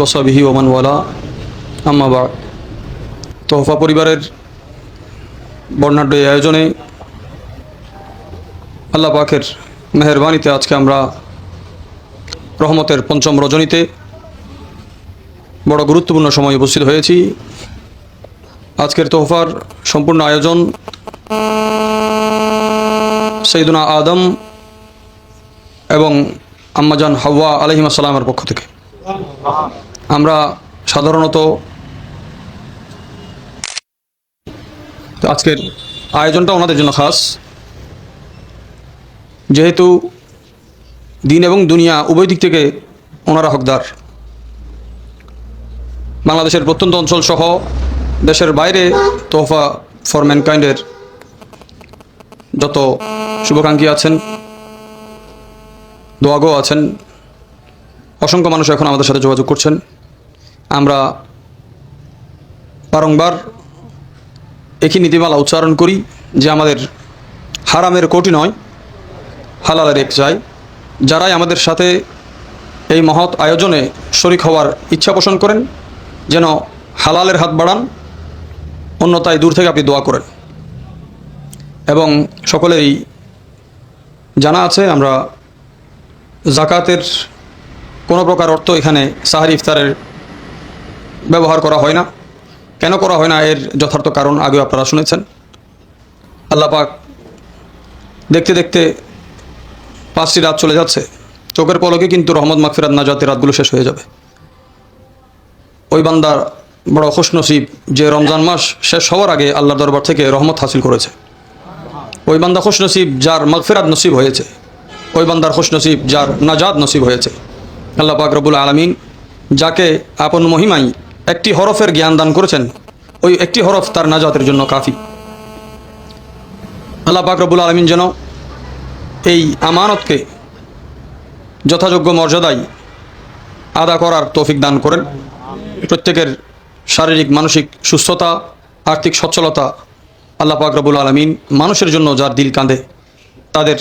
ওসাবিহি আম্মাবা তোহফা পরিবারের বর্ণাঢ্য এই আয়োজনে আল্লাহ পাখের মেহরবানিতে আজকে আমরা রহমতের পঞ্চম রজনীতে বড় গুরুত্বপূর্ণ সময় উপস্থিত হয়েছি। আজকের তোহফার সম্পূর্ণ আয়োজন সৈদুনা আদম এবং আম্মাজান হাওয়া আলহিম আসসালামের পক্ষ থেকে। আমরা সাধারণত আজকের আয়োজনটা ওনাদের জন্য খাস। যেহেতু দিন এবং দুনিয়া উভয় দিক থেকে ওনারা হকদার। বাংলাদেশের প্রত্যন্ত অঞ্চল সহ দেশের বাইরে তোহফা ফর ম্যানকাইন্ডের যত শুভাকাঙ্ক্ষী আছেন দোয়াগো আছেন। অসংখ্য মানুষ এখন আমাদের সাথে যোগাযোগ করছেন। আমরা বারংবার একই নীতিমালা উচ্চারণ করি যে আমাদের হারামের কোটি নয়, হালালের এক চাই যারাই আমাদের সাথে এই মহৎ আয়োজনে শরিক হওয়ার ইচ্ছা পোষণ করেন, যেন হালালের হাত বাড়ান, অন্যতায় দূর থেকে আপনি দোয়া করেন। এবং সকলেই জানা আছে, আমরা জাকাতের কোনো প্রকার অর্থ এখানে সাহারি ইফতারের ব্যবহার করা হয় না। কেন করা হয় না? এর যথার্থ কারণ আগেও আপনারা শুনেছেন। আল্লাহ পাক দেখতে দেখতে পাঁচটি রাত চলে যাচ্ছে। চোখের পলকে কিন্তু রহমত মাকফিরাত নাজাতের রাতগুলো শেষ হয়ে যাবে। ওই বান্দার বড় খুশ নসিব যে রমজান মাস শেষ হওয়ার আগে আল্লাহর দরবার থেকে রহমত হাসিল করেছে। ওই বান্দা খুশ নসিব যার মাগফিরাত নসিব হয়েছে। ওই বান্দার খুশ নসিব যার নাজাদ নসিব হয়েছে। আল্লাহ রবুল আলমিন যাকে আপন মহিমাই একটি হরফের জ্ঞান দান করেছেন, ওই একটি হরফ তার নাজাতের জন্য কাফি। আল্লাহ রবুল আলমিন যেন এই আমানতকে যথাযোগ্য মর্যাদায় আদা করার তৌফিক দান করেন। প্রত্যেকের শারীরিক, মানসিক সুস্থতা, আর্থিক সচ্ছলতা আল্লাহ পাক রবুল আলমিন মানুষের জন্য যার দিল কাঁদে তাদের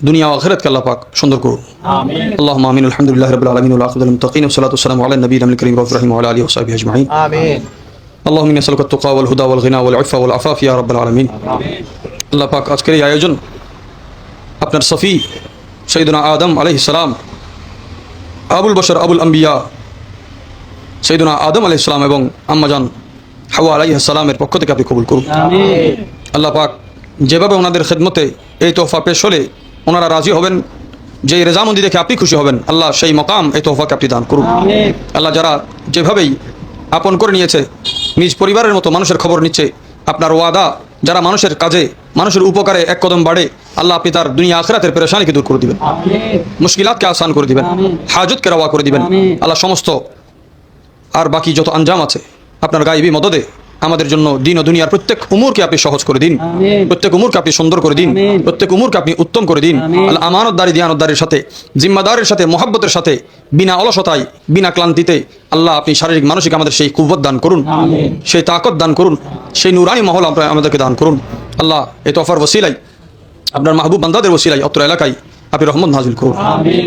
দুনিয়া ও আখেরাতকে আল্লাহ পাক সুন্দর করুন আল্লাহ মামিন আলহামদুলিল্লাহ রবিল আলমিন আলহামদুলিল্লাহ তকিন সালাতাম আল্লাহ নবী আমিন করিম রহিম আলী ওসাবি আজমাইন آمين اللهم إني أسألك التقى والهدى والغنى والعفة والعفاف يا رب العالمين আল্লাহ পাক আজকের এই আয়োজন আপনার সফি সৈদুনা আদম আলহ সালাম আবুল বশর আবুল আম্বিয়া সৈদুনা আদম আলহ সালাম এবং আম্মাজান হাওয়া আলাইহ সালামের পক্ষ থেকে আপনি কবুল করুন آمين আল্লাহ পাক যেভাবে ওনাদের খেদমতে এই তোহফা পেশ হলে ওনারা রাজি হবেন। যে রেজামন্দি দেখে আপনি খুশি হবেন আল্লাহ সেই মকাম এই তোহফাকে আপনি দান করুন। আল্লাহ যারা যেভাবেই আপন করে নিয়েছে নিজ পরিবারের মতো মানুষের খবর নিচ্ছে আপনার ওয়াদা যারা মানুষের কাজে মানুষের উপকারে এক কদম বাড়ে আল্লাহ আপনি তার দুনিয়া আখরাতের পেরেশানিকে দূর করে দিবেন। মুশকিলাতকে আসান করে দিবেন হাজতকে রওয়া করে দিবেন। আল্লাহ সমস্ত আর বাকি যত আঞ্জাম আছে আপনার গায়েবী মদদে আমাদের জন্য দিন ও দুনিয়ার প্রত্যেক উমুরকে আপনি সহজ করে দিন। প্রত্যেক উমুরকে আপনি সুন্দর করে দিন। প্রত্যেক উমুরকে আপনি উত্তম করে দিন। আল্লাহ আমানতদারি দিয়ানতদারির সাথে জিম্মাদারের সাথে মোহাব্বতের সাথে বিনা অলসতায় বিনা ক্লান্তিতে আল্লাহ আপনি শারীরিক মানসিক আমাদের সেই কুব্বত দান করুন। সেই তাকত দান করুন। সেই নুরানি মহল আপনার আমাদেরকে দান করুন। আল্লাহ এই তফার ওসিলাই আপনার মাহবুব বান্দাদের ওসিলাই অত্র এলাকায় আপনি রহমত নাজিল করুন।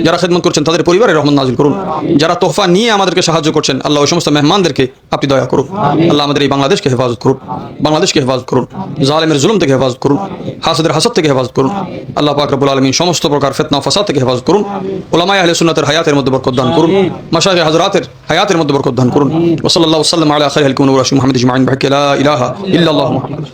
যারা খেদমত করছেন তাদের পরিবারের রহমত নাজিল করুন। যারা তোহফা নিয়ে আমাদেরকে সাহায্য করছেন আল্লাহ ওই সমস্ত মেহমানদেরকে আপনি দয়া করুন। আল্লাহ আমাদের এই বাংলাদেশকে হেফাজত করুন। বাংলাদেশকে হেফাজত করুন। জালেমের জুলুম থেকে হেফাজত করুন। হাসদের হাসদ থেকে হেফাজত করুন। আল্লাহ পাক রব্বুল আলমিন সমস্ত প্রকার ফেতনা ফাসাদ থেকে হেফাজত করুন। ওলামাই আহলে সুন্নাতের হায়াতের মধ্যে বরকত দান করুন। মাশাইখ হযরতের হায়াতের মধ্যে বরকত দান করুন। ওসল্লাল্লাহু সাল্লাম আলা খাইরিল কুন ওয়া রাসূল মুহাম্মদ ইলাহা ইল্লাল্লাহু মুহাম্মদ